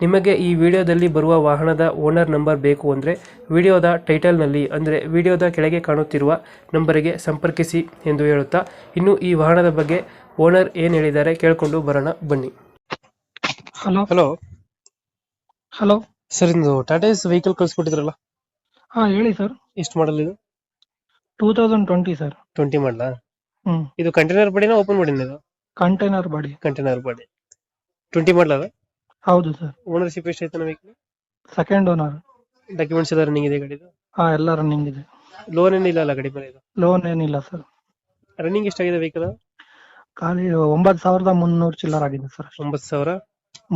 ನಿಮಗೆ ಈ ವಿಡಿಯೋದಲ್ಲಿ ಬರುವ ವಾಹನದ ಓನರ್ ನಂಬರ್ ಬೇಕು ಅಂದರೆ ವಿಡಿಯೋದ ಟೈಟಲ್ನಲ್ಲಿ ಅಂದರೆ ವಿಡಿಯೋದ ಕೆಳಗೆ ಕಾಣುತ್ತಿರುವ ನಂಬರಿಗೆ ಸಂಪರ್ಕಿಸಿ ಎಂದು ಹೇಳುತ್ತಾ ಇನ್ನು ಈ ವಾಹನದ ಬಗ್ಗೆ ಓನರ್ ಏನು ಹೇಳಿದ್ದಾರೆ ಕೇಳಿಕೊಂಡು ಬರೋಣ ಬನ್ನಿ. ಹಲೋ. ಹಲೋ. ಹಲೋ. ಸರ್ ಇಂದು ಟಾಟಾ ಎಸ್ ವೆಹಿಕಲ್ ಕಳಿಸ್ಕೊಟ್ಟಿದ್ರಲ್ಲ ಹಾ ಹೇಳಿ ಸರ್. ಎಷ್ಟು ಮಾಡಲ್ ಇದು? Two thousand twenty sir. Twenty ಮಾಡಲಾ ಹ್ಞೂ ಇದು ಕಂಟೈನರ್ ಬಾಡಿನ ಓಪನ್ ಮಾಡಿನ ಇದು? Container body container body twenty ಮಾಡಲ ಹೌದು ಸರ್ ಓನರ್ಶಿಪ್ ಎಷ್ಟು ಐತೆ ವೆಹಿಕಲ್ ಸೆಕೆಂಡ್ ಓನರ್ ಡಾಕ್ಯುಮೆಂಟ್ಸ್ ಎಲ್ಲ ರನ್ನಿಂಗ್ ಇದೆ ಗಾಡಿದು? ಹಾ ಎಲ್ಲ ರನ್ನಿಂಗ್ ಇದೆ. ಲೋನ್ ಏನಿಲ್ಲ ಅಲ್ಲ ಗಾಡಿ ಮೇಲೆ ಇದು? ಲೋನ್ ಏನಿಲ್ಲ ಸರ್ ರನ್ನಿಂಗ್ ಎಷ್ಟಾಗಿದೆ ವೆಹಿಕಲ್ ಖಾಲಿ ಒಂಬತ್ತು ಸಾವಿರದ ಮುನ್ನೂರು ಚಿಲ್ಲರ್ ಆಗಿದೆ ಸರ್ ಒಂಬತ್ತು ಸಾವಿರ?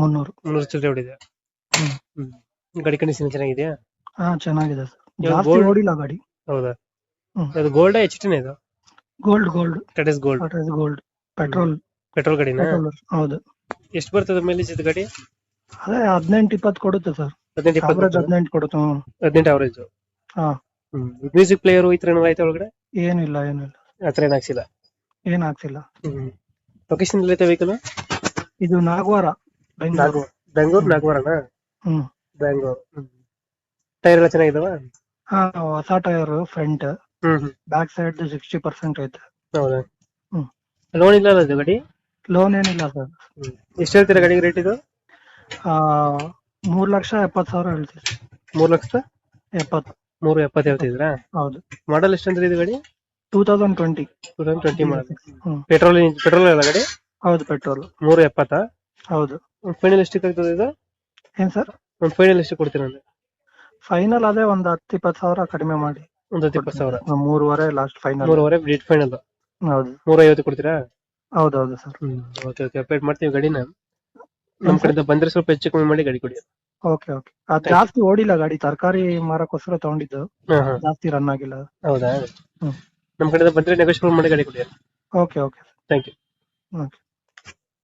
ಮುನ್ನೂರು. ಮುನ್ನೂರು ಚಿಲ್ಲರೆ ಹೊಡಿದೆ ಹ್ಮ್. ಹ್ಮ್. ಗಾಡಿ ಕಂಡೀಷನ್ ಚೆನ್ನಾಗಿದೆಯಾ? ಹಾ ಚೆನ್ನಾಗಿದೆ ಸರ್ ಜಾಸ್ತಿ gold? ಓಡಿಲ್ಲ ಗಾಡಿ. ಹೌದಾ? ಹ್ಮ್. ಅದು ಗೋಲ್ಡ್ ಎಚ್ ಟಿನ ಇದು? ಗೋಲ್ಡ್ ಗೋಲ್ಡ್ ಟೆಟಸ್ ಗೋಲ್ಡ್ ಗೋಲ್ಡ್ ಪೆಟ್ರೋಲ್ ಪೆಟ್ರೋಲ್ ಗಾಡಿನ? ಪೆಟ್ರೋಲ್ ಹೌದು. ಎಷ್ಟು ಬರ್ತದೆ ಮೈಲೇಜ್ ಇದು ಗಾಡಿ? ಅದೇ ಹದಿನೆಂಟು ಇಪ್ಪತ್ತು ಕೊಡುತ್ತೆ ಸರ್ ಹದಿನೆಂಟು ಇಪ್ಪತ್ತು ಹದಿನೆಂಟು ಕೊಡುತ್ತೆ ಹ್ಮ್. ಹದಿನೆಂಟು ಅವರೇಜ್ ಹಾ. ಮ್ಯೂಸಿಕ್ ಪ್ಲೇಯರ್ ಈ ತರ ಏನಾದ್ರು ಆಯ್ತಾ ಒಳಗಡೆ? ಏನಿಲ್ಲ ಏನಿಲ್ಲ. ಆ ಥರ ಏನು ಹಾಕ್ಸಿಲ್ಲ? ಏನ್ ಆಗ್ತಿಲ್ಲ ಹ್ಮ್ ಲೊಕೇಶನ್ ಎಲ್ಲೈತೆ ವೆಹಿಕಲ್ ಇದು ನಾಗವಾರ ಬೆಂಗಳೂರು. ಬೆಂಗಳೂರು ನಾಗವಾರನ? ಹ್ಮ್. ಬೆಂಗಳೂರು. ಟೈರ್ ಎಲ್ಲ ಚೆನ್ನಾಗಿದಾವ? ಹಾ ಹೊಸ tyre front hmm back side sixty percent ಐತೆ. ಹೌದಾ? ಹ್ಮ್. ಲೋನ್ ಇಲ್ಲ ಅಲ್ಲ ಇದು ಗಾಡಿ? ಲೋನ್ ಏನಿಲ್ಲ ಸರ್ ಎಷ್ಟು ಹೇಳ್ತೀರಾ ಗಾಡಿಗೆ ರೇಟ್ ಇದು? ಮೂರ್ ಲಕ್ಷ ಎಪ್ಪತ್ ಸಾವಿರ ಹೇಳ್ತೀವಿ. ಮೂರ್ ಲಕ್ಷದ? ಎಪ್ಪತ್ತು. ಮೂರು ಎಪ್ಪತ್ತು ಹೇಳ್ತಿದ್ರಾ ಹೌದು. ಮಾಡಲ್ ಎಷ್ಟು ಅಂದ್ರೆ ಇದು ಗಾಡಿ? Two thousand twenty two thousand twenty model ಹ್ಮ್. ಪೆಟ್ರೋಲ್ ಪೆಟ್ರೋಲ್ ಎಲ್ಲ ಗಾಡಿ? ಹೌದು ಪೆಟ್ರೋಲ್ ಮೂರು ಎಪ್ಪತ್ತಾ? ಹೌದು. ಒಂದು ಫೈನಲ್ ಎಷ್ಟಕ್ಕೆ ಆಗ್ತದೆ ಇದು? ಏನ್ ಸರ್? ಒಂದು ಫೈನಲ್ ಎಷ್ಟು ಕೊಡ್ತೀರಾ ಅಂದ್ರೆ? ಫೈನಲ್ ಅದೇ ಒಂದ್ ಹತ್ತು ಇಪ್ಪತ್ತು ಸಾವಿರ ಕಡಿಮೆ ಮಾಡಿ ಒಂದು ಹತ್ತು ಇಪ್ಪತ್ತು ಸಾವಿರ. ಒಂದ್ ಮೂರುವರೆ ಲಾಸ್ಟ್ ಫೈನಲ್ ಮೂರುವರೆ ಡೇಟ್ ಫೈನಲ್ ಹೌದು. ನೂರ ಐವತ್ತು ಕೊಡ್ತೀರಾ ಹೌದೌದು ಸರ್. ಹ್ಮ್ ಓಕೆ ಓಕೆ ಅಪ್ಡೇಟ್ ಮಾಡ್ತೀವಿ ಗಾಡಿನ. ನಮ್ ಕಡೆ ಬಂದ್ರೆ ಸ್ವಲ್ಪ ಹೆಚ್ಚು ಕಮ್ಮಿ ಮಾಡಿ ಗಾಡಿ ಕೊಡಿ. Okay okay. ಅದ್ ಜಾಸ್ತಿ ಓಡಿಲ್ಲ ಗಾಡಿ ತರಕಾರಿ ಮಾರಕ್ಕೋಸ್ಕರ ತಗೊಂಡಿದ್ದು. ಹಾ ಹಾ. ಜಾಸ್ತಿ ರನ್ ಆಗಿಲ್ಲ. ಹೌದಾ? ಹ್ಮ್. ನಮ್ ಕಡೆ ಬಂದ್ರೆ ನೆಗೋಷಿಯೇಟ್ ಮಾಡಿ ಗಾಡಿ ಕೊಡಿ. Okay okay. Thank you okay.